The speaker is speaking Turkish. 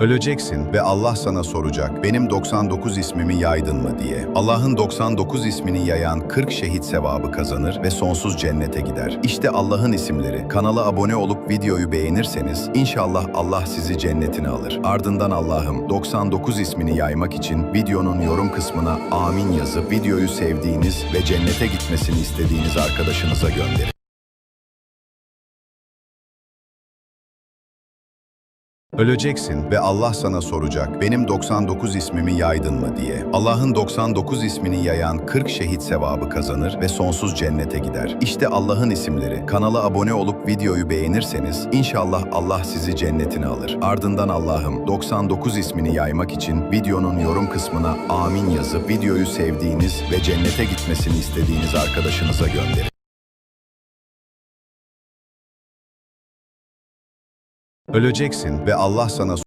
Öleceksin ve Allah sana soracak, benim 99 ismimi yaydın mı diye. Allah'ın 99 ismini yayan 40 şehit sevabı kazanır ve sonsuz cennete gider. İşte Allah'ın isimleri. Kanala abone olup videoyu beğenirseniz inşallah Allah sizi cennetine alır. Ardından Allah'ım 99 ismini yaymak için videonun yorum kısmına amin yazıp videoyu sevdiğiniz ve cennete gitmesini istediğiniz arkadaşınıza gönderin. Öleceksin ve Allah sana soracak, benim 99 ismimi yaydın mı diye. Allah'ın 99 ismini yayan 40 şehit sevabı kazanır ve sonsuz cennete gider. İşte Allah'ın isimleri. Kanala abone olup videoyu beğenirseniz inşallah Allah sizi cennetine alır. Ardından Allah'ım 99 ismini yaymak için videonun yorum kısmına amin yazıp videoyu sevdiğiniz ve cennete gitmesini istediğiniz arkadaşınıza gönderin. Öleceksin ve Allah sana